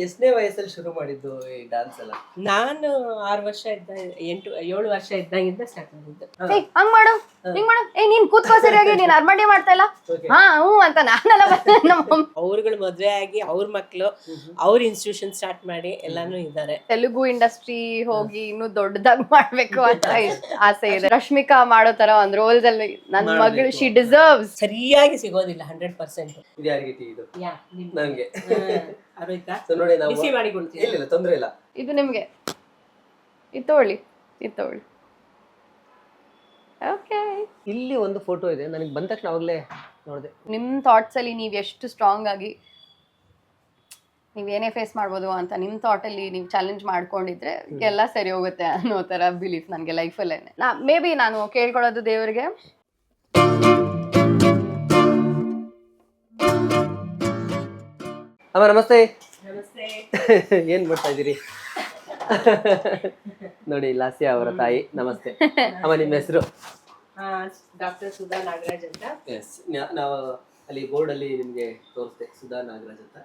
ಎಷ್ಟನೇ ವಯಸ್ಸಲ್ಲಿ ಶುರು ಮಾಡಿದ್ದು ಈ ಡಾನ್ಸ್ ಎಲ್ಲ? ನಾನು ಆರು ವರ್ಷ ಇದ್ದ ಎಂಟು ಏಳು ವರ್ಷ ಇದ್ದಾಗಿಂದ ಸ್ಟಾರ್ಟ್ ಮಾಡಿದ್ದು. ಏಯ್ ಹಂಗ್ ಮಾಡು ಹಿಂಗ್ ಮಾಡು. ಏ ನೀನ್ ಕೂತ್ಕೋ ಸರಿಯಾಗಿ ನೀನ್ ಅರ್ಮಂಡಿ ಮಾಡ್ತಾ ಇಲ್ಲ? ಹಾ ಹ್ಞೂ ಅಂತ ನಾನೆಲ್ಲ ಬಂದೆ ನಮ್ಮ. ಅವ್ರುಗಳು ಮದ್ವೆ ಆಗಿ ಅವ್ರ ಮಕ್ಳು ಅವ್ರ ಇನ್ಸ್ಟಿಟ್ಯೂಷನ್ ಸ್ಟಾರ್ಟ್ ಮಾಡಿ ಎಲ್ಲಾನು ಇದ್ದಾರೆ ತೆಲುಗು ಇಂಡಸ್ಟ್ರಿ ಹೋಗಿ ಇನ್ನು ದೊಡ್ಡದಾಗಿ ಮಾಡ್ಬೇಕು ಅಂತ ಇಷ್ಟ- ಆಸೆ ಇದೆ. ರಶ್ಮಿಕಾ ಮಾಡೋ ತರ ಒಂದ್ ರೋಲ್ ಅಲ್ಲಿ ನನ್ ಮಗಳು ಶಿ ಡಿಸರ್ವ್ ಸರಿಯಾಗಿ ಸಿಗೋದಿಲ್ಲ ಹಂಡ್ರೆಡ್ ಪರ್ಸೆಂಟ್ ಇದು ಯಾರಿಗೆ ಟೀ ಇದು? ನಂಗೆ ಆರೋಯ್ತಾ ಸೊ ನೋಡಿ ನಾವು ಬಿಸಿ ಮಾಡಿ ಕೊಡ್ತೀನಿ ಇಲ್ಲ ಇಲ್ಲ ತೊಂದ್ರೆ ಇಲ್ಲ. ಇದು ನಿಮಗೆ. ಇದು ತಗೊಳ್ಳಿ ಇದು ತಗೊಳ್ಳಿ ಓಕೆ ಇಲ್ಲಿ ಒಂದು ಫೋಟೋ ಇದೆ ನನಗೆ ಬಂದ ತಕ್ಷಣ ಅವಾಗಲೇ ನೋಡಿದೆ. ನಿಮ್ಮ ಥಾಟ್ಸ್ ಅಲ್ಲಿ ನೀವ್ ಎಷ್ಟು ಸ್ಟ್ರಾಂಗ್ ಆಗಿ ನೀವೇನೇ ಫೇಸ್ ಮಾಡ್ಬೋದು ಅಂತ ನಿಮ್ಮ ಥಾಟ್ ಅಲ್ಲಿ ನೀವು ಚಾಲೆಂಜ್ ಮಾಡ್ಕೊಂಡಿದ್ರೆ ಎಲ್ಲ ಸರಿ ಹೋಗುತ್ತೆ ಅನ್ನೋ ಥರ ಬಿಲೀಫ್ ನನಗೆ ಲೈಫಲ್ಲೇ ನಾ ಮೇ ಬಿ ನಾನು ಕೇಳ್ಕೊಳ್ಳೋದು ದೇವರಿಗೆ. ಅಮ್ಮ ನಮಸ್ತೆ. ನಮಸ್ತೆ. ಏನ್ ಮಾಡ್ತಾ ಇದ್ದೀರಿ? ನೋಡಿ ಲಾಸ್ಯ ಅವರ ತಾಯಿ ನಮಸ್ತೆ. ಅಮ್ಮ ನಿಮ್ಮ ಹೆಸರು? ಡಾಕ್ಟರ್ ಸುಧಾ ನಾಗರಾಜ್ ಅಂತ. ಎಸ್ ನಾವು ಅಲ್ಲಿ ಬೋರ್ಡ್ ಅಲ್ಲಿ ನಿಮ್ಗೆ ತೋರಿಸ್ದೆ ಸುಧಾ ನಾಗರಾಜ್ ಅಂತ.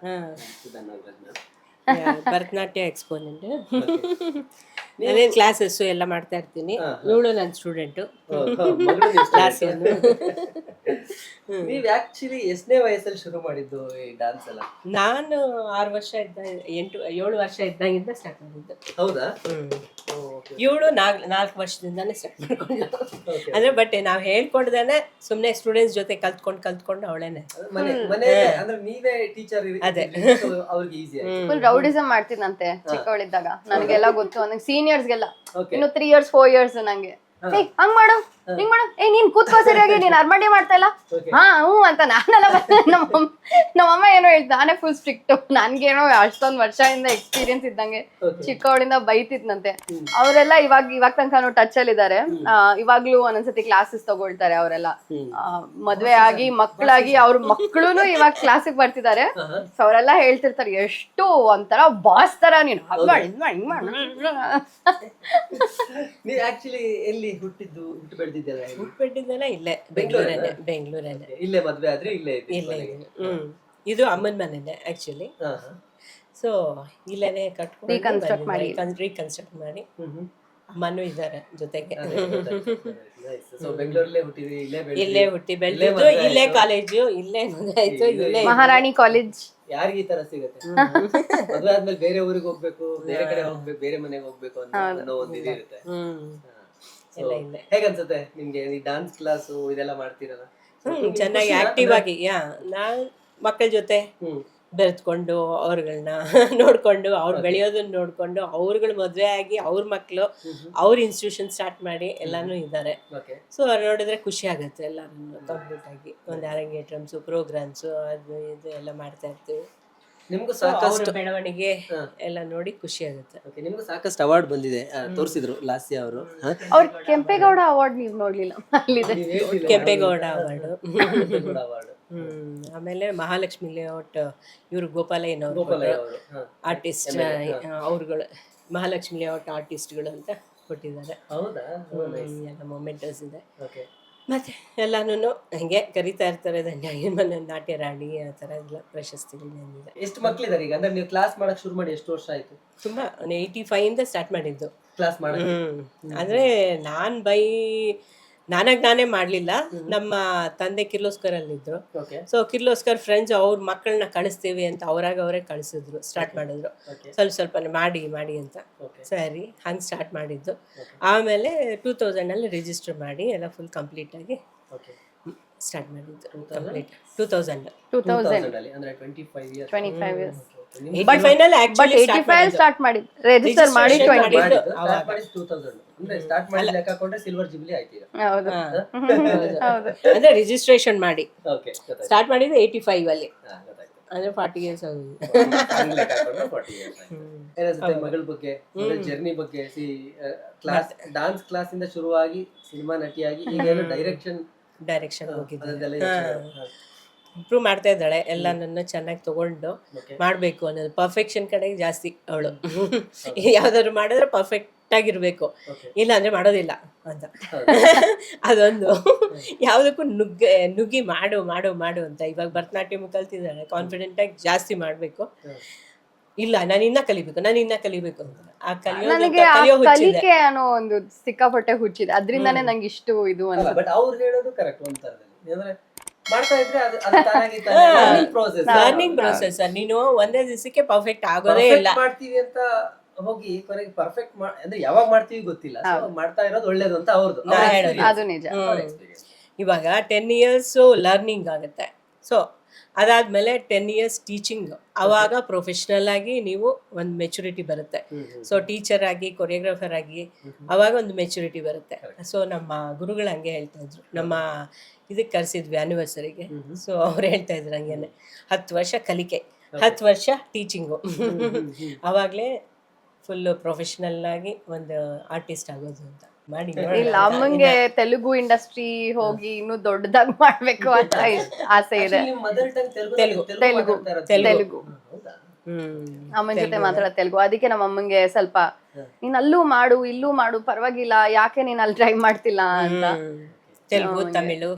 ಸುಧಾ ನಾಗರಾಜ್. ಭರತನಾಟ್ಯ ಎಕ್ಸ್ಪೋನೆಂಟ್ ನಾನೇನು ಕ್ಲಾಸಸ್ಸು ಎಲ್ಲ ಮಾಡ್ತಾ ಇರ್ತೀನಿ. ಇವಳು ನನ್ನ ಸ್ಟೂಡೆಂಟು ಕ್ಲಾಸ್ ನೀವು ಆಕ್ಚುಲಿ ಎಷ್ಟನೇ ವಯಸ್ಸಲ್ಲಿ ಶುರು ಮಾಡಿದ್ದು ಈ ಡಾನ್ಸ್ ಎಲ್ಲ? ನಾನು ಆರು ವರ್ಷ ಇದ್ದ ಎಂಟು ಏಳು ವರ್ಷ ಇದ್ದಾಗಿಂದ ಸ್ಟಾರ್ಟ್ ಮಾಡಿದ್ದು. ಹೌದಾ? ಇವಳು ನಾಲ್ಕು ನಾಲ್ಕು ವರ್ಷದಿಂದಾನೇ ಸ್ಟಾರ್ಟ್ ಮಾಡ್ಕೊಂಡು. ಅಂದ್ರೆ ಬಟ್ ನಾವು ಹೇಳ್ಕೊಡ್ದೇನೆ ಸುಮ್ಮನೆ ಸ್ಟೂಡೆಂಟ್ಸ್ ಜೊತೆ ಕಲ್ತ್ಕೊಂಡು ಕಲ್ತ್ಕೊಂಡು ಅವಳೇನೆ. ಅಂದ್ರೆ ನೀವೇ ಟೀಚರ್ ಅದೇ. ಅವ್ರಿಗೆ ಈಸಿ ರೌಡಿಸಮ್ ಮಾಡ್ತಿದ್ದಂತೆ ಚಿಕ್ಕವಳಿದ್ದಾಗ. ನನಗೆಲ್ಲ ಗೊತ್ತು. ನನಗೆ ಸೀನಿಯರ್ಸ್ಗೆಲ್ಲ ಇನ್ನು ತ್ರೀ ಇಯರ್ಸ್ ಫೋರ್ ಇಯರ್ಸ್ ನಂಗೆ. ಹಂಗ್ ಮಾಡು. ಹಿಂಗ್ ಮಾಡು. ಏ ನೀನ್ ಕೂತ್ಕೋ ಸರಿಯಾಗಿ ನೀನ್ ಅರ್ಮಂಡಿ ಮಾಡ್ತಾ ಇಲ್ಲ. ಹಾ ಹ್ಞೂ ಅಂತ ನಾನೆಲ್ಲ ನಮ್ಮ ಮಮ್ಮಿ- ನಮ್ಮಮ್ಮ ಏನೋ ಹೇಳ್ತಾ ನಾನೇ ಫುಲ್ ಸ್ಟ್ರಿಕ್ಟ್ ನನ್ಗೇನೋ ಅಷ್ಟೊಂದ್ ವರ್ಷದಿಂದ ಎಕ್ಸ್ಪೀರಿಯನ್ಸ್ ಇದ್ದಂಗೆ. ಚಿಕ್ಕವಳಿಂದ ಬೈತಿದ್ನಂತೆ. ಅವರೆಲ್ಲ ಇವಾಗ ಇವಾಗ ತನಕ ಟಚ್ ಅಲ್ಲಿ ಇದಾರೆ. ಇವಾಗ್ಲೂ ಒಂದೊಂದ್ಸತಿ ಕ್ಲಾಸಸ್ ತಗೊಳ್ತಾರೆ ಅವರೆಲ್ಲ. ಮದ್ವೆ ಆಗಿ ಮಕ್ಕಳಾಗಿ ಅವ್ರ ಮಕ್ಕಳು ಇವಾಗ ಕ್ಲಾಸಿಗೆ ಬರ್ತಿದ್ದಾರೆ. ಸೊ ಅವರೆಲ್ಲ ಹೇಳ್ತಿರ್ತಾರೆ ಎಷ್ಟು ಒಂಥರ ಬಾಸ್ ತರ ನೀನು. ಹಿಂಗ್ ಮಾಡಿ ಆಕ್ಚುಲಿ ಎಲ್ಲಿ ಹುಟ್ಟಿದ್ದು ಹುಟ್ಟು ಎಲ್ಲಿ? ಹುಟ್ಬಿಟ್ಟಿದ್ದೆಲ್ಲ ಇಲ್ಲೇ ಬೆಂಗಳೂರಲ್ಲೇ ಬೆಂಗಳೂರಲ್ಲೇ ಇಲ್ಲೇ ಮದ್ವೆ ಆದ್ರೆ ಇಲ್ಲೇ ಇದ್ದಿ ಇಲ್ಲೇ ಮನೆಗೆ. ಹ್ಮ್ ಇದು ಅಮ್ಮನ ಮನೆನೇ ಆಕ್ಚುಲಿ ಹಾ, ಹಾ. ಸೊ ಇಲ್ಲೇನೆ ಕಟ್ಕೊಂಡು Reconstruct ಮಾಡಿ. ರೀಕನ್ಸ್ಟ್ರಕ್ಟ್ ಮಾಡಿ ಹ್ಮ್, ಹ್ಮ್. ಅಮ್ಮನೂ ಇದ್ದಾರೆ ಜೊತೆಗೆ ಅದೇ ಗೊತ್ತಾಯ್ತು. Nice. So ಬೆಂಗಳೂರಲ್ಲೇ ಹುಟ್ಟಿದ್ರಿ ಇಲ್ಲೇ ಬೆಳೆದ್ರಿ. ಇಲ್ಲೇ ಹುಟ್ಟಿ ಬೆಳೆದಿದ್ದು ಮದ್ವೆ ಇಲ್ಲೇ ಆಯ್ತು. ಕಾಲೇಜು ಇಲ್ಲೇ ಮದುವೆ ಆಯ್ತು ಇದು- ಇಲ್ಲೇ ಮಹಾರಾಣಿ ಕಾಲೇಜ್ ಯಾರಿಗೆ ಈ ತರ ಸಿಗುತ್ತೆ ಮದ್ವೆ ಆದ್ಮೇಲೆ ಬೇರೆ ಊರಿಗೆ ಹೋಗ್ಬೇಕು ಬೇರೆ ಕಡೆ ಹೋಗ್ಬೇಕು ಬೇರೆ ಮನೆಗೆ ಹೋಗ್ಬೇಕು ಅಂತ ಅನ್ನೋ ಒಂದು ಹ್ಮ್ ಹಾ. ಹೇಗನ್ಸುತ್ತೆ ನಿಮ್ಗೆ ಈ ಡಾನ್ಸ್ ಕ್ಲಾಸ್ ಇದೆಲ್ಲ ಮಾಡ್ತೀರಲ್ಲ? ಹ್ಮ್ ಚೆನ್ನಾಗಿ ಆಕ್ಟಿವ್ ಆಗಿ ಯಾ ನಾನ್ ಮಕ್ಕಳ ಜೊತೆ ಹ್ಮ್. ಬೆರೆತ್ಕೊಂಡು ಅವ್ರಗಳನ್ನ ನೋಡ್ಕೊಂಡು ಅವ್ರ ಬೆಳೆಯೋದನ್ನ ನೋಡ್ಕೊಂಡು ಅವ್ರುಗಳು ಮದ್ವೆ ಆಗಿ ಅವ್ರ ಮಕ್ಕಳು ಅವ್ರ ಇನ್ಸ್ಟಿಟ್ಯೂಷನ್ ಸ್ಟಾರ್ಟ್ ಮಾಡಿ ಎಲ್ಲಾನು ಇದ್ದಾರೆ ಸೊ ಸೊ ನೋಡಿದ್ರೆ ಖುಷಿ ಆಗುತ್ತೆ ಎಲ್ಲಾನು ಕಂಪ್ಲೀಟ್ ಆಗಿ. ಒಂದು ಅರಂಗೇಟ್ರಮ್ಸು ಪ್ರೋಗ್ರಾಮ್ಸು ಅದು ಇದು ಎಲ್ಲ ಮಾಡ್ತಾ ಇರ್ತೀವಿ. ನಿಮ್ಗೂ ಸಾಕಷ್ಟು ಬೆಳವಣಿಗೆ ಎಲ್ಲ ನೋಡಿ ಖುಷಿ ಆಗುತ್ತೆ. ಓಕೆ ನಿಮ್ಗೂ ಸಾಕಷ್ಟು ಅವಾರ್ಡ್ ಬಂದಿದೆ ತೋರಿಸಿದ್ರು ಲಾಸ್ಯ ಅವರು. ಅವ್ರ ಕೆಂಪೇಗೌಡ ಅವಾರ್ಡ್ ನೀವು ನೋಡ್ಲಿಲ್ಲ ಅಲ್ಲಿದೆ. ಕೆಂಪೇಗೌಡ ಅವಾರ್ಡು ಅವಾರ್ಡ್ ಹ್ಮ್ ಆಮೇಲೆ ಮಹಾಲಕ್ಷ್ಮಿ ಲೇಔಟ್ ಇವರು ಗೋಪಾಲಯ್ಯನ ಆರ್ಟಿಸ್ಟ್ ಅವ್ರುಗಳು ಮಹಾಲಕ್ಷ್ಮಿ ಲೇಔಟ್ ಆರ್ಟಿಸ್ಟ್ಗಳು ಅಂತ ಕೊಟ್ಟಿದ್ದಾರೆ. ಹೌದಾ? ಎಲ್ಲ ಮೊಮೆಂಟಸ್ ಇದೆ ಓಕೆ ಮತ್ತೆ ಎಲ್ಲಾನು ಹಂಗೆ ಕರಿತಾ ಇರ್ತಾರೆ ಧನ್ಯಮನ ನಾಟ್ಯ ರಾಣಿ ಆ ಥರ ಎಲ್ಲ ಪ್ರಶಸ್ತಿಗಳು ಬಂದಿದೆ ಎಷ್ಟು ಮಕ್ಕಳಿದ್ದಾರೆ ಈಗ? ಅಂದ್ರೆ ನೀವು ಕ್ಲಾಸ್ ಮಾಡೋಕೆ ಶುರು ಮಾಡಿ ಎಷ್ಟು ವರ್ಷ ಆಯಿತು? ತುಂಬ ಏಯ್ಟಿ ಫೈವಿಂದ ಸ್ಟಾರ್ಟ್ ಮಾಡಿದ್ದು. ಕ್ಲಾಸ್ ಮಾಡಿ ಹ್ಞೂ ಅಂದ್ರೆ ನಾನ್ ಬೈ ನಾನಾಗ್ ನಾನೇ ಮಾಡ್ಲಿಲ್ಲ. ನಮ್ಮ ತಂದೆ ಕಿರ್ಲೋಸ್ಕರ್ ಅಲ್ಲಿದ್ರು ಸೊ ಕಿರ್ಲೋಸ್ಕರ್ ಫ್ರೆಂಡ್ಸ್ ಅವ್ರ ಮಕ್ಕಳನ್ನ ಕಳಿಸ್ತೀವಿ ಅಂತ ಅವ್ರಾಗ ಅವರೇ ಕಳಿಸಿದ್ರು ಸ್ಟಾರ್ಟ್ ಮಾಡಿದ್ರು. ಸ್ವಲ್ಪ ಸ್ವಲ್ಪ ಮಾಡಿ ಮಾಡಿ ಅಂತ. ಸರಿ ಹಂಗೆ ಸ್ಟಾರ್ಟ್ ಮಾಡಿದ್ದು. ಆಮೇಲೆ ಟೂ ತೌಸಂಡಲ್ಲಿ ರಿಜಿಸ್ಟರ್ ಮಾಡಿ ಎಲ್ಲ ಫುಲ್ ಕಂಪ್ಲೀಟ್ ಆಗಿ ಸ್ಟಾರ್ಟ್ ಮಾಡಿದ್ದು complete two thousand two thousand ಅಲ್ಲಿ ಅಂದ್ರೆ twenty five years twenty five years eighty final but eighty five start ಮಾಡಿ ರಿಜಿಸ್ಟರ್ ಮಾಡಿ Registration ಟ್ವೆಂಟಿ ಮಾಡಿ. ಸ್ಟಾರ್ಟ್ ಮಾಡಿ ಟೂ ತೌಸಂಡ್ ಅಂದ್ರೆ ಸ್ಟಾರ್ಟ್ ಮಾಡಿ ಸಿಲ್ವರ್ ಹೌದು. ಹೌದು. ಅಂದ್ರೆ ರಿಜಿಸ್ಟ್ರೇಷನ್ ಮಾಡಿ. ಓಕೆ ಸ್ಟಾರ್ಟ್ ಮಾಡಿದ್ದು ಏಯ್ಟಿ ಫೈವ್ ಅಲ್ಲಿ ಅಂದ್ರೆ ಫಾರ್ಟಿ ಇಯರ್ಸ್ ಆಗಿದೆ. ಹಂಗ್ ಲೆಕ್ಕ ಹಾಕೊಂಡ್ರೆ 40 years ಆಯ್ತು. ಏನಿಸುತ್ತೆ ಮಗಳ ಬಗ್ಗೆ ಜರ್ನಿ ಬಗ್ಗೆ ಸಿ ಕ್ಲಾಸ್ ಡಾನ್ಸ್ ಕ್ಲಾಸ್ ಇಂದ ಶುರುವಾಗಿ ಸಿನಿಮಾ ನಟಿಯಾಗಿ ಈಗ ಏನು ಡೈರೆಕ್ಷನ್ ಡೈರೆಕ್ಷನ್ ಹೋಗಿದ್ದು ಇಂಪ್ರೂವ್ ಮಾಡ್ತಾ ಇದ್ದಾಳೆ. ಎಲ್ಲ ನನ್ನ ಚೆನ್ನಾಗಿ ತಗೊಂಡು ಮಾಡಬೇಕು ಅನ್ನೋದು. ಪರ್ಫೆಕ್ಷನ್ ಕಡೆಗೆ ಜಾಸ್ತಿ ಅವಳು. ಯಾವ್ದಾದ್ರು ಮಾಡಿದ್ರೆ ಪರ್ಫೆಕ್ಟ್ ಆಗಿರ್ಬೇಕು. ಇಲ್ಲ ಅಂದ್ರೆ ಮಾಡೋದಿಲ್ಲ ಅಂತ. ಅದೊಂದು. ಯಾವುದಕ್ಕೂ ನುಗ್ಗೆ ನುಗ್ಗಿ ಮಾಡು ಮಾಡು ಮಾಡು ಅಂತ. ಇವಾಗ ಭರತನಾಟ್ಯಮ್ ಕಲ್ತಿದ್ದಾಳೆ. ಕಾನ್ಫಿಡೆಂಟ್ ಆಗಿ ಜಾಸ್ತಿ ಮಾಡಬೇಕು. ಇಲ್ಲ ನಾನು ಇನ್ನ ಕಲಿಬೇಕು ನಾನು ಇನ್ನ ಕಲಿಬೇಕು ಅಂತ. ಆ ನನಗೆ ಆ ಕಲಿಕೆ ಅನ್ನೋ ಒಂದು ಸಿಕ್ಕಾಪಟ್ಟೆ ಹುಚ್ಚಿದೆ. ಅದರಿಂದಾನೇ ನಂಗೆ ಇಷ್ಟು ಇದು ಅಂತ ಬಟ್ ಅವ್ರು ಹೇಳೋದು ಕರೆಕ್ಟ್ ಒಂದ್ ತರದಲ್ಲಿ ಅಂದ್ರೆ ಮಾಡ್ತಾ ಇದ್ರೆ ಅದು ಅದು ತಾನಾಗಿ ತಾನೇ ಪ್ರೋಸೆಸ್ ಲರ್ನಿಂಗ್ ಪ್ರೊಸೆಸ್ ನೀನು ಒಂದೇ ದಿವಸಕ್ಕೆ ಪರ್ಫೆಕ್ಟ್ ಆಗೋದೇ ಇಲ್ಲ. ಮಾಡ್ತೀವಿ ಅಂತ ಹೋಗಿ ಕೊನೆಗೆ ಪರ್ಫೆಕ್ಟ್ ಅಂದ್ರೆ ಯಾವಾಗ ಮಾಡ್ತೀವಿ ಗೊತ್ತಿಲ್ಲ. So, ಮಾಡ್ತಾ ಇರೋದು ಒಳ್ಳೇದು ಅಂತ ಅವ್ರದ್ದು ಅದು ನಿಜ. ಇವಾಗ ಟೆನ್ ಇಯರ್ಸ್ ಲರ್ನಿಂಗ್ ಆಗುತ್ತೆ. ಸೊ ಅದಾದ್ಮೇಲೆ ಟೆನ್ ಇಯರ್ಸ್ ಟೀಚಿಂಗ್ ಅವಾಗ ಪ್ರೊಫೆಷ್ನಲ್ ಆಗಿ ನೀವು ಒಂದು ಮೆಚುರಿಟಿ ಬರುತ್ತೆ. ಸೊ ಟೀಚರ್ ಆಗಿ ಕೊರಿಯೋಗ್ರಾಫರ್ ಆಗಿ ಅವಾಗ ಒಂದು ಮೆಚುರಿಟಿ ಬರುತ್ತೆ. ಸೊ ನಮ್ಮ ಗುರುಗಳು ಹಂಗೆ ಹೇಳ್ತಾ ಇದ್ರು. ನಮ್ಮ ಇದಕ್ಕೆ ಕರೆಸಿದ್ವಿ ಆನಿವರ್ಸರಿಗೆ ಸೊ ಅವ್ರು ಹೇಳ್ತಾ ಇದ್ರು ಹಂಗೇನೆ. ಹತ್ತು ವರ್ಷ ಕಲಿಕೆ. ಹತ್ತು ವರ್ಷ ಟೀಚಿಂಗು ಅವಾಗಲೇ ಫುಲ್ಲು ಪ್ರೊಫೆಷ್ನಲ್ ಆಗಿ ಒಂದು ಆರ್ಟಿಸ್ಟ್ ಆಗೋದು ಅಂತ. ಇಲ್ಲ ಅಮ್ಮಂಗೆ ತೆಲುಗು ಇಂಡಸ್ಟ್ರಿ ಹೋಗಿ ಇನ್ನು ದೊಡ್ಡದಾಗಿ ಮಾಡ್ಬೇಕು ಅಂತ ಆಸೆ ಇದೆ. Mother tongue Telugu Telugu. Telugu. Telugu. ಹ್ಮ್ ಅಮ್ಮನ ಜೊತೆ ಮಾತಾಡೋ ತೆಲುಗು. ಅದಕ್ಕೆ ನಮ್ಮ ಅಮ್ಮಂಗೆ ಸ್ವಲ್ಪ ನೀನ್ ಅಲ್ಲೂ ಮಾಡು ಇಲ್ಲೂ ಮಾಡು ಪರವಾಗಿಲ್ಲ ಯಾಕೆ ನೀನ್ ಅಲ್ಲಿ ಟ್ರೈ ಮಾಡ್ತಿಲ್ಲ ಅಂತ. ತೆಲುಗು ತಮಿಳು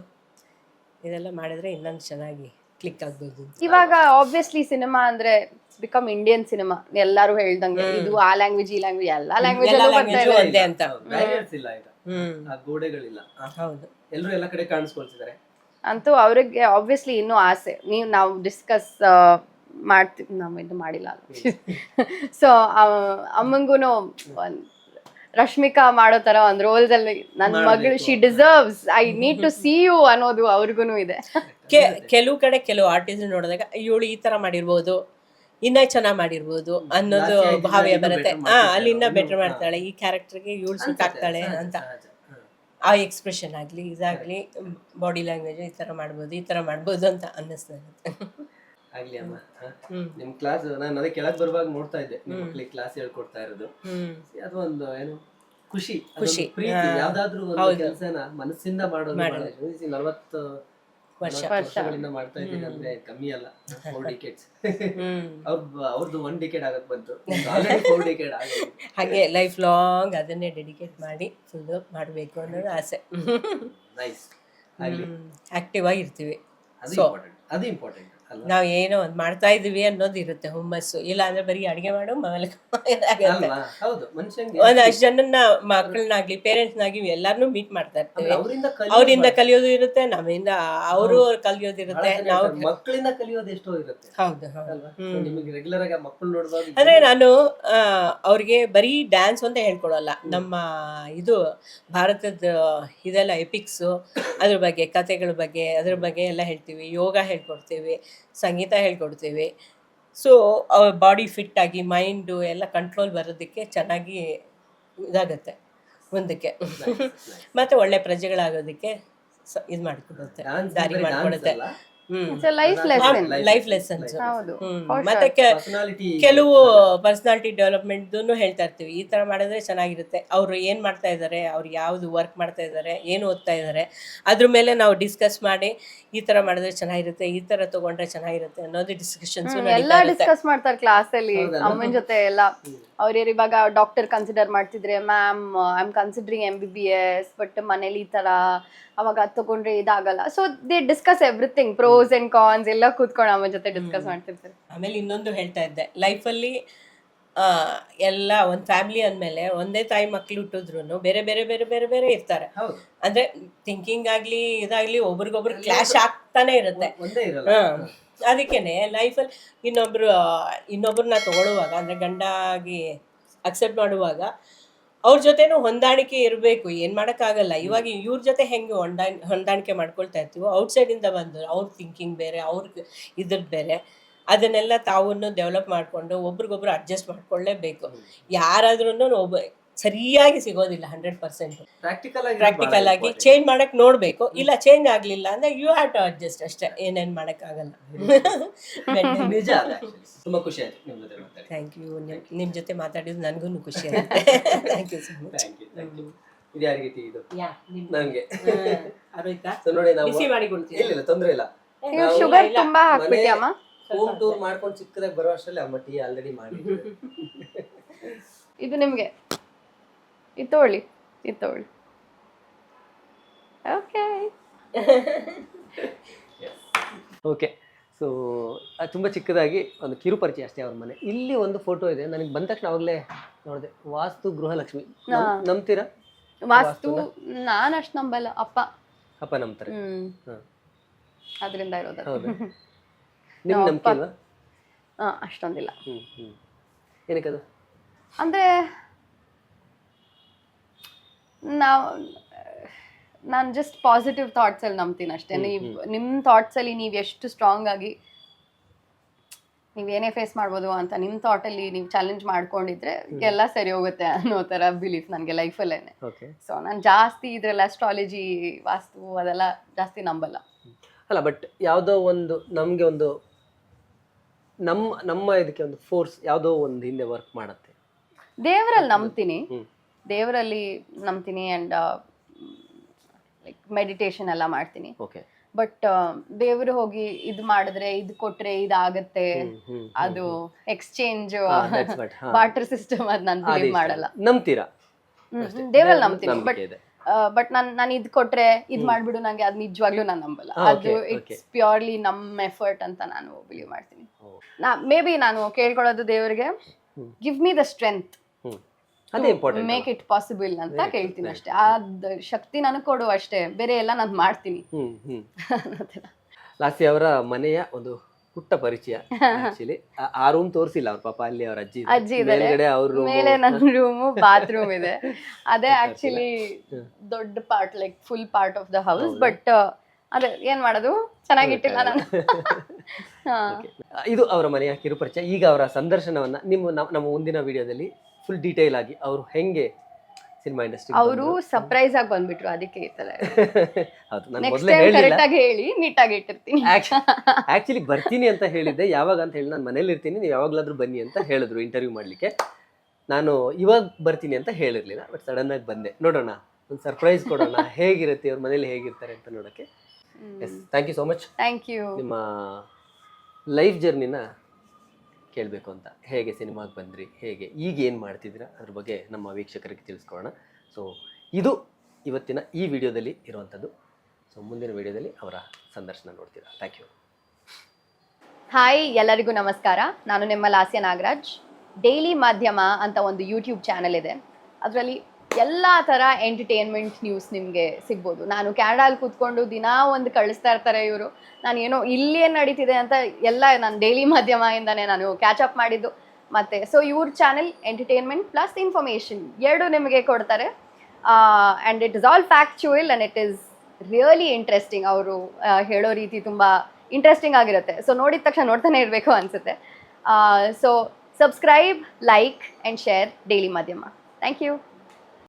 ಇದೆಲ್ಲ ಮಾಡಿದ್ರೆ ಇನ್ನೊಂದು ಚೆನ್ನಾಗಿ ಕ್ಲಿಕ್ ಆಗ್ಬೋದು. ಇವಾಗ ಆಬ್ವಿಯಸ್ಲಿ ಸಿನಿಮಾ ಅಂದ್ರೆ ಬಿಕಮ್ ಇಂಡಿಯನ್ ಸಿನಿಮಾ ಎಲ್ಲಾರು ಹೇಳ್ದಂಗೆ ಇದು ಆ ಲ್ಯಾಂಗ್ವೇಜ್ ಈ ಲ್ಯಾಂಗ್ವೇಜ್ ಎಲ್ಲಾ ಲ್ಯಾಂಗ್ವೇಜ್ ಎಲ್ಲ ಅಲ್ಲೂ ಬರ್ತಾ ಇದೆ. ಒಂದೇ ಅಂತ. ಬ್ಯಾರಿಯರ್ಸ್ ಇಲ್ಲ ಈಗ ಹ್ಮ್. ಆ ಗೋಡೆಗಳಿಲ್ಲ. ಹೌದು. ಎಲ್ಲರೂ ಎಲ್ಲ ಕಡೆ ಕಾಣಿಸ್ಕೊಳ್ತಿದ್ದಾರೆ. ಅಂತೂ ಅವ್ರಿಗೆ ಆಬ್ವಿಯಸ್ಲಿ ಇನ್ನೂ ಆಸೆ. ನೀವು ನಾವು ಡಿಸ್ಕಸ್ ಮಾಡ್ತೀವಿ. ನಾವು ಇದು ಮಾಡಿಲ್ಲ. ಸೊ ಅಮ್ಮಂಗೂ ಒಂದ್ ರಶ್ಮಿಕಾ ಮಾಡೋ ತರ ಒಂದ್ ರೋಲ್ಸ್ ಅಲ್ಲಿ ನನ್ನ ಮಗಳು she deserves I need to see you ಅನ್ನೋದು ಅವ್ರಿಗೂ ಇದೆ. ಕೆ- ಕೆಲವು ಕಡೆ ಕೆಲವು ಆರ್ಟಿಸ್ಟ್ ನೋಡಿದಾಗ ಇವಳು ಈ ತರ ಮಾಡಿರ್ಬೋದು ಇನ್ನ ಚೆನ್ನಾಗಿ ಮಾಡಿರ್ಬೋದು ಅನ್ನೋದು ಭಾವ್ಯ ಬರುತ್ತೆ. ಹಾ ಅಲ್ಲಿ ಇನ್ನ ಬೆಟರ್ ಮಾಡ್ತಾಳೆ. ಈ ಕ್ಯಾರೆಕ್ಟರ್ಗೆ ಇವಳು ಸೂಟ್ ಆಗ್ತಾಳೆ ಅಂತ. ಆ ಎಕ್ಸ್ಪ್ರೆಷನ್ ಆಗ್ಲಿ ಇದಾಗ್ಲಿ ಬಾಡಿ ಲ್ಯಾಂಗ್ವೇಜ್ ಈ ತರ ಮಾಡ್ಬೋದು ಈ ತರ ಮಾಡ್ಬೋದು ಅಂತ ಅನ್ನಿಸ್ತಾ ಇರುತ್ತೆ. ಆಗ್ಲಿ ಅಮ್ಮ. ಹ್ಮ್. ನಿಮ್ ಕ್ಲಾಸ್ ನಾನು ಅದೇ ಕೆಳಗ್ ಬರುವಾಗ ನೋಡ್ತಾ ಇದ್ದೆ. ನಿಮ್ ಮಕ್ಳಿಗೆ ಕ್ಲಾಸ್ ಹೇಳ್ಕೊಡ್ತಾ ಇರೋದು. ಹ್ಮ್. ಅದು ಒಂದು ಏನು ಖುಷಿ. ಖುಷಿ. ಪ್ರೀತಿ. ಯಾವ್ದಾದ್ರು ಒಂದು. ಕೆಲಸನ ಮನಸ್ಸಿಂದ ಮಾಡೋದು ನಲ್ವತ್ತು ನಲವತ್ತು ವರ್ಷ. ವರ್ಷಗಳಿಂದ ಮಾಡ್ತಾ ಇದ್ದೀನಿ ಅಂದ್ರೆ ಕಮ್ಮಿ ಅಲ್ಲ. ಫೋರ್ ಡಿಕೆಟ್ಸ್ ಹ್ಮ್. ಅವ್ರ ಅವ್ರದ್ದು ಒನ್ ಡಿಕೆಟ್ ಆಗಕ್ ಬಂತು. ಫೋರ್ ಡಿಕೆಟ್ ಆಗೋದು. ಹಾಗೆ ಲೈಫ್ ಲಾಂಗ್ ಅದನ್ನೇ ಡೆಡಿಕೇಟ್ ಮಾಡಿ ಫುಲ್ ಮಾಡಬೇಕು ಅನ್ನೋದು ಆಸೆ. ನೈಸ್ ಆಗ್ಲಿ. ಆಕ್ಟಿವ್ ಆಗಿರ್ತೀವಿ. ಅದು ಇಂಪಾರ್ಟೆಂಟ್ ಅದು ಇಂಪಾರ್ಟೆಂಟ್ ನಾವು ಏನೋ ಒಂದು ಮಾಡ್ತಾ ಇದೀವಿ ಅನ್ನೋದು ಇರುತ್ತೆ ಹುಮ್ಮಸ್ಸು. ಇಲ್ಲ ಅಂದ್ರೆ ಬರೀ ಅಡಿಗೆ ಮಾಡು ಮಲ್ಕೊ ಒಂದ್ ಅಷ್ಟು ಜನನ್ನ ಮಕ್ಕಳನ್ನಾಗ್ಲಿ ಪೇರೆಂಟ್ಸ್ನಾಗಿ ಎಲ್ಲಾರನ್ನೂ ಮೀಟ್ ಮಾಡ್ತಾ ಇರ್ತೀವಿ. ಅವರಿಂದ ಕಲಿಯೋದು ಇರುತ್ತೆ ನಮ್ಮಿಂದ ಅವರು ಕಲಿಯೋದಿರುತ್ತೆ ನಾವು ಮಕ್ಕಳಿಂದ ಕಲಿಯೋದು ಎಷ್ಟೋ ಇರುತ್ತೆ. ಹೌದು ರೆಗ್ಯುಲರ್ ಆಗಿ ಮಕ್ಕಳು ನೋಡುವಾಗ ಅಂದ್ರೆ ನಾನು ಅವ್ರಿಗೆ ಬರೀ ಡ್ಯಾನ್ಸ್ ಅಂತ ಹೇಳ್ಕೊಡಲ್ಲ. ನಮ್ಮ ಇದು ಭಾರತದ ಇದೆಲ್ಲ ಎಪಿಕ್ಸು ಅದ್ರ ಬಗ್ಗೆ ಕತೆಗಳ ಬಗ್ಗೆ ಅದ್ರ ಬಗ್ಗೆ ಎಲ್ಲ ಹೇಳ್ತೀವಿ. ಯೋಗ ಹೇಳ್ಕೊಡ್ತೀವಿ. ಸಂಗೀತ ಹೇಳ್ಕೊಡ್ತೀವಿ. ಸೊ ಅವ್ರ ಬಾಡಿ ಫಿಟ್ ಆಗಿ ಮೈಂಡು ಎಲ್ಲ ಕಂಟ್ರೋಲ್ ಬರೋದಕ್ಕೆ ಚೆನ್ನಾಗಿ ಇದಾಗುತ್ತೆ ಮುಂದಕ್ಕೆ. ಮತ್ತೆ ಒಳ್ಳೆ ಪ್ರಜೆಗಳಾಗೋದಕ್ಕೆ ಸ- ಇದು ಮಾಡಿಕೊಡುತ್ತೆ ದಾರಿ ಮಾಡಿಕೊಡುತ್ತೆ. It's life lesson life lessons ಹೌದು. ಮತ್ತೆ ಕೆಲವು ಪರ್ಸನಾಲಿಟಿ ಡೆವಲಪ್ಮೆಂಟ್ ಹೇಳ್ತಾ ಇರ್ತೀವಿ. ಈ ತರ ಮಾಡಿದ್ರೆ ಚೆನ್ನಾಗಿರುತ್ತೆ. ಅವರು ಏನ್ ಮಾಡ್ತಾ ಇದ್ದಾರೆ ಅವ್ರು ಯಾವ್ದು ವರ್ಕ್ ಮಾಡ್ತಾ ಇದ್ದಾರೆ ಏನು ಓದ್ತಾ ಇದ್ದಾರೆ ಅದ್ರ ಮೇಲೆ ನಾವು ಡಿಸ್ಕಸ್ ಮಾಡಿ ಈ ತರ ಮಾಡಿದ್ರೆ ಚೆನ್ನಾಗಿರುತ್ತೆ ಈ ತರ ತಗೊಂಡ್ರೆ ಚೆನ್ನಾಗಿರುತ್ತೆ ಅನ್ನೋದು ಡಿಸ್ಕಷನ್ಸ್ ಎಲ್ಲ ಡಿಸ್ಕಸ್ ಮಾಡ್ತಾರೆ ಕ್ಲಾಸ್ ಅಲ್ಲಿ ಅಮ್ಮನ ಜೊತೆ ಎಲ್ಲ. ಅವ್ರು ಇವಾಗ ಡಾಕ್ಟರ್ ಕನ್ಸಿಡರ್ ಮಾಡ್ತಿದ್ರೆ ma'am I am considering M B B S but ಮನೇಲಿ ಈ ತರ ಅವಾಗ ಅದ್ ತಗೊಂಡ್ರೆ ಇದಾಗಲ್ಲ. So they discuss everything pros and cons ಎಲ್ಲ ಕೂತ್ಕೊಂಡು ಅವನ ಜೊತೆ ಡಿಸ್ಕಸ್ ಮಾಡ್ತಿರ್ತಾರೆ. ಆಮೇಲೆ ಇನ್ನೊಂದು ಹೇಳ್ತಾ ಇದ್ದೆ. ಲೈಫಲ್ಲಿ ಎಲ್ಲ ಒಂದು ಫ್ಯಾಮಿಲಿ ಅಂದಮೇಲೆ ಒಂದೇ ತಾಯಿ ಮಕ್ಳು ಹುಟ್ಟಿದ್ರು ಬೇರೆ ಬೇರೆ ಬೇರೆ ಬೇರೆ ಬೇರೆ ಇರ್ತಾರೆ. ಅಂದ್ರೆ ಥಿಂಕಿಂಗ್ ಆಗ್ಲಿ ಇದಾಗ್ಲಿ ಒಬ್ರಿಗೊಬ್ರು ಕ್ಲಾಶ್ ಆಗ್ತಾನೆ ಇರುತ್ತೆ. ಅದಕ್ಕೇನೆ ಲೈಫಲ್ಲಿ ಇನ್ನೊಬ್ರು ಇನ್ನೊಬ್ರನ್ನ ತಗೊಳ್ಳುವಾಗ ಅಂದ್ರೆ ಗಂಡಾಗಿ ಅಕ್ಸೆಪ್ಟ್ ಮಾಡುವಾಗ ಅವ್ರ ಜೊತೆನೂ ಹೊಂದಾಣಿಕೆ ಇರಬೇಕು. ಏನು ಮಾಡೋಕ್ಕಾಗಲ್ಲ. ಇವಾಗ ಇವ್ರ ಜೊತೆ ಹೆಂಗೆ ಹೊಂದಾ ಹೊಂದಾಣಿಕೆ ಮಾಡ್ಕೊಳ್ತಾ ಇರ್ತೀವೋ ಔಟ್ಸೈಡಿಂದ ಬಂದು ಅವ್ರ ಥಿಂಕಿಂಗ್ ಬೇರೆ ಅವ್ರ ಇದ್ರ ಬೇರೆ ಅದನ್ನೆಲ್ಲ ತಾವನ್ನು ಡೆವಲಪ್ ಮಾಡಿಕೊಂಡು ಒಬ್ರಿಗೊಬ್ರು ಅಡ್ಜಸ್ಟ್ ಮಾಡ್ಕೊಳ್ಳೇಬೇಕು ಯಾರಾದ್ರೂ ಒಬ್ಬ ಸರಿಯಾಗಿ ಸಿಗೋದಿಲ್ಲ ಹಂಡ್ರೆಡ್ ಪರ್ಸೆಂಟ್ ಪ್ರಾಕ್ಟಿಕಲ್ ಆಗಿ ಪ್ರಾಕ್ಟಿಕಲ್ ಆಗಿ ಚೇಂಜ್ ಮಾಡಕ್ ನೋಡ್ಬೇಕು. ಇಲ್ಲ ಚೇಂಜ್ ಆಗ್ಲಿಲ್ಲ ಅಂದ್ರೆ ಯು ಹ್ಯಾವ್ ಟು ಅಡ್ಜಸ್ಟ್ ಅಷ್ಟೇ. ಏನೇನ್ ಮಾಡಕ್ ಆಗಲ್ಲ ನಿಜ ತುಂಬಾ ಖುಷಿ ಆಯ್ತು ನಿಮ್ ಜೊತೆ ಮಾತಾಡಿ. ಥ್ಯಾಂಕ್ ಯು ನಿಮ್ ಜೊತೆ ಮಾತಾಡಿದ್ದು ನನಗೂ ಖುಷಿ ಆಗುತ್ತೆ. Thank you so much thank you ಇದು ಯಾರಿಗೆ ಟೀ ಇದು ನಂಗೆ ಆರೋಯ್ತಾ ಸೊ ನೋಡಿ ನಾವು ಬಿಸಿ ಮಾಡಿ ಕೊಡ್ತೀನಿ ಇಲ್ಲ ಇಲ್ಲ ತೊಂದ್ರೆ ಇಲ್ಲ. ನೀವು ಶುಗರ್ ತುಂಬಾ ಹಾಕ್ಬಿಟ್ಟಿ ಅಮ್ಮ? ಹೋಮ್ ಟೂರ್ ಮಾಡ್ಕೊಂಡು ಚಿಕ್ಕದಾಗಿ ಬರೋ ಅಷ್ಟರಲ್ಲಿ ಅಮ್ಮ ಟೀ ಆಲ್ರೆಡಿ ಮಾಡಿ ಇದು ನಿಮ್ಗೆ. ಇದು ತಗೊಳ್ಳಿ ಇದು ತಗೊಳ್ಳಿ. ಓಕೆ ಓಕೆ ಸೊ ತುಂಬ ಚಿಕ್ಕದಾಗಿ ಒಂದು ಕಿರು ಪರಿಚಯ ಅಷ್ಟೇ ಅವ್ರ ಮನೆ. ಇಲ್ಲಿ ಒಂದು ಫೋಟೋ ಇದೆ ನನಗೆ ಬಂದ ತಕ್ಷಣ ಅವಾಗಲೇ ನೋಡಿದೆ ವಾಸ್ತು ಗೃಹಲಕ್ಷ್ಮಿ. ನಮ್-. ನಂಬ್ತೀರಾ? ವಾಸ್ತು ನಾನು ಅಷ್ಟು ನಂಬಲ್ಲ ಅಪ್ಪ. ಅಪ್ಪ ನಂಬ್ತಾರೆ. ಹ್ಮ್. ಹಾಂ. ಅದರಿಂದ ಇರೋದು. ಅದು. ಹೌದಾ ನಿಮ್ಗೆ ನಂಬಿಕೆ ಅಲ್ವಾ ಹಾ ಅಷ್ಟೊಂದಿಲ್ಲ. ಹ್ಞೂ ಹ್ಞೂ ಏನಕ್ಕದು? ಅಂದ್ರೆ ನಾವು ನಾನು ಜಸ್ಟ್ ಪಾಸಿಟಿವ್ ಥಾಟ್ಸಲ್ಲಿ ನಂಬ್ತೀನಿ ಅಷ್ಟೇ. ನೀವು ನಿಮ್ಮ ಥಾಟ್ಸಲ್ಲಿ ನೀವು ಎಷ್ಟು ಸ್ಟ್ರಾಂಗ್ ಆಗಿ ನೀವೇನೇ ಫೇಸ್ ಮಾಡ್ಬೋದು ಅಂತ ನಿಮ್ಮ ಥಾಟಲ್ಲಿ ನೀವು ಚಾಲೆಂಜ್ ಮಾಡ್ಕೊಂಡಿದ್ರೆ ಎಲ್ಲ ಸರಿ ಹೋಗುತ್ತೆ ಅನ್ನೋ ಥರ ಬಿಲೀಫ್ ನನಗೆ ಲೈಫಲ್ಲೇ ಓಕೆ ಸೊ ನಾನು ಜಾಸ್ತಿ ಇದ್ರಲ್ಲಿ ಅಸ್ಟ್ರಾಲಜಿ ವಾಸ್ತು ಅದೆಲ್ಲ ಜಾಸ್ತಿ ನಂಬಲ್ಲ. ಅಲ್ಲ ಬಟ್ ಯಾವುದೋ ಒಂದು ನಮಗೆ ಒಂದು ನಮ್ಮ ನಮ್ಮ ಇದಕ್ಕೆ ಒಂದು ಫೋರ್ಸ್ ಯಾವುದೋ ಒಂದು ಹಿಂದೆ ವರ್ಕ್ ಮಾಡುತ್ತೆ. ದೇವರಲ್ಲಿ ನಂಬ್ತೀನಿ. ದೇವರಲ್ಲಿ ನಂಬ್ತೀನಿ ಅಂಡ್ ಲೈಕ್ ಮೆಡಿಟೇಷನ್ ಎಲ್ಲ ಮಾಡ್ತೀನಿ. ಓಕೆ ಬಟ್ ದೇವರು ಹೋಗಿ ಇದು ಮಾಡಿದ್ರೆ ಇದು ಕೊಟ್ರೆ ಇದಾಗತ್ತೆ. ಅದು ಎಕ್ಸ್ಚೇಂಜ್ ವಾಟರ್ ಸಿಸ್ಟಮ್ ಅದ್ ನಾನು ಬಿಲೀವ್ ಮಾಡಲ್ಲ. ನಂಬ್ತೀರಾ? ದೇವರಲ್ಲಿ ನಂಬ್ತೀನಿ. ಬಟ್ ಬಟ್ ನಾನು ನಾನು ಇದು ಕೊಟ್ರೆ ಇದು ಮಾಡ್ಬಿಡು ನಂಗೆ ಅದು ನಿಜವಾಗ್ಲೂ ನಾನು ನಂಬಲ್ಲ. ಅದು ಇಟ್ಸ್ ಪ್ಯೂರ್ಲಿ ನಮ್ಮ ಎಫರ್ಟ್ ಅಂತ ನಾನು ಬಿಲೀವ್ ಮಾಡ್ತೀನಿ. ಮೇ ಬಿ ನಾನು ಕೇಳ್ಕೊಳ್ಳೋದು ದೇವರಿಗೆ. ಗಿವ್ ಮೀ ದ ಸ್ಟ್ರೆಂತ್ ಅದೇ ಇಂಪಾರ್ಟೆಂಟ್ ಮೇಕ್ ಇಟ್ ಪಾಸಿಬಲ್ ಅಂತ ಕೇಳ್ತೀನಿ ಅಷ್ಟೇ. ಆ ಶಕ್ತಿ ನನಗೆ ಕೊಡು ಅಷ್ಟೇ. ಬೇರೆ ಎಲ್ಲ ನಾನು ಮಾಡ್ತೀನಿ. ಲಾಸ್ತಿ ಅವರ ಮನೆಯ ಒಂದು ಪುಟ್ಟ ಪರಿಚಯ ಆಕ್ಚುಲಿ ಆ ರೂಮ್ ತೋರಿಸಿಲ್ಲ ಅವ್ರ ಪಾಪ ಅಲ್ಲಿ ಅವ್ರ ಅಜ್ಜಿ. ಅಜ್ಜಿ ಇದೆ ಮೇಲ್ಗಡೆ ಅವ್ರ ಮೇಲೆ ನನ್ನ ರೂಮು ಬಾತ್ರೂಮ್ ಇದೆ. ಅದೇ ಆಕ್ಚುಲಿ ದೊಡ್ಡ part like full part of the house but ಅದೇ ಏನ್ ಮಾಡೋದು? ಚೆನ್ನಾಗಿಟ್ಟಿಲ್ಲ ನಾನು. ಇದು ಅವರ ಮನೆಯ ಕಿರುಪರಿಚಯ. ಈಗ ಅವರ ಸಂದರ್ಶನವನ್ನ ನಿಮ್ಮ ನಮ್ಮ- ನಮ್ಮ ಮುಂದಿನ ವಿಡಿಯೋದಲ್ಲಿ ಫುಲ್ ಡೀಟೇಲ್ ಆಗಿ ಅವರು ಹೆಂಗೆ ಸಿನಿಮಾ ಇಂಡಸ್ಟ್ರಿ ಅವರು ಸರ್ಪ್ರೈಸ್ ಆಗಿ ಬಂದ್ಬಿಟ್ರು ಅದಕ್ಕೆ ಈ ತರ ಹೌದು ನಾನು ಮೊದಲೇ ಹೇಳಿಲ್ಲ. ಕರೆಕ್ಟ್ ಆಗಿ ಹೇಳಿ ನೀಟಾಗಿ ಇಟ್ಟಿರ್ತೀನಿ. ಆಕ್ಚುಲಿ ಬರ್ತೀನಿ ಅಂತ ಹೇಳಿದ್ದೆ ಯಾವಾಗ ಅಂತ ಹೇಳಿ ನಾನು ಮನೇಲಿ ಇರ್ತೀನಿ ನೀವು ಯಾವಾಗಲಾದರೂ ಬನ್ನಿ ಅಂತ ಹೇಳಿದ್ರು ಇಂಟರ್ವ್ಯೂ ಮಾಡ್ಲಿಕ್ಕೆ. ನಾನು ಇವಾಗ ಬರ್ತೀನಿ ಅಂತ ಹೇಳಿರ್ಲಿಲ್ಲ ಬಟ್ ಸಡನ್ ಆಗಿ ಬಂದೆ. ನೋಡೋಣ ಒಂದು ಸರ್ಪ್ರೈಸ್ ಕೊಡೋಣ ಹೇಗಿರುತ್ತೆ ಅವ್ರ ಮನೇಲಿ ಹೇಗಿರ್ತಾರೆ ಅಂತ ನೋಡೋಕ್ಕೆ yes thank you so much thank you ನಿಮ್ಮ ಲೈಫ್ ಜರ್ನಿನ ಕೇಳಬೇಕು ಅಂತ. ಹೇಗೆ ಸಿನಿಮಾಗೆ ಬಂದ್ರಿ? ಹೇಗೆ? ಈಗ ಏನು ಮಾಡ್ತಿದ್ದೀರಾ? ಅದ್ರ ಬಗ್ಗೆ ನಮ್ಮ ವೀಕ್ಷಕರಿಗೆ ತಿಳಿಸ್ಕೊಡೋಣ ಸೊ ಇದು ಇವತ್ತಿನ ಈ ವಿಡಿಯೋದಲ್ಲಿ ಇರುವಂಥದ್ದು. ಸೊ ಮುಂದಿನ ವಿಡಿಯೋದಲ್ಲಿ ಅವರ ಸಂದರ್ಶನ ನೋಡ್ತೀರಾ. ಥ್ಯಾಂಕ್ ಯು ಹಾಯ್ ಎಲ್ಲರಿಗೂ ನಮಸ್ಕಾರ. ನಾನು ನಿಮ್ಮ ಲಾಸ್ಯ ನಾಗರಾಜ್. ಡೈಲಿ ಮಾಧ್ಯಮ ಅಂತ ಒಂದು ಯೂಟ್ಯೂಬ್ ಚಾನಲ್ ಇದೆ. ಅದರಲ್ಲಿ ಎಲ್ಲ ಥರ ಎಂಟರ್ಟೈನ್ಮೆಂಟ್ ನ್ಯೂಸ್ ನಿಮಗೆ ಸಿಗ್ಬೋದು. ನಾನು ಕ್ಯಾನಡಾಲ್ ಕೂತ್ಕೊಂಡು ದಿನಾ ಒಂದು ಕಳಿಸ್ತಾ ಇರ್ತಾರೆ ಇವರು. ನಾನು ಏನೋ ಇಲ್ಲಿ ಏನು ನಡೀತಿದೆ ಅಂತ ಎಲ್ಲ ನಾನು ಡೈಲಿ ಮಾಧ್ಯಮದಿಂದನೇ ನಾನು ಕ್ಯಾಚ್ ಅಪ್ ಮಾಡಿದ್ದು. ಮತ್ತು ಸೊ ಇವ್ರ ಚಾನೆಲ್ ಎಂಟರ್ಟೈನ್ಮೆಂಟ್ ಪ್ಲಸ್ ಇನ್ಫಾರ್ಮೇಷನ್ ಎರಡು ನಿಮಗೆ ಕೊಡ್ತಾರೆ. And it is all factual and it is really interesting ಅವರು ಹೇಳೋ ರೀತಿ ತುಂಬ ಇಂಟ್ರೆಸ್ಟಿಂಗ್ ಆಗಿರುತ್ತೆ. ಸೊ ನೋಡಿದ ತಕ್ಷಣ ನೋಡ್ತಾನೆ ಇರಬೇಕು ಅನಿಸುತ್ತೆ. So subscribe like and share daily ಮಾಧ್ಯಮ ಥ್ಯಾಂಕ್ ಯು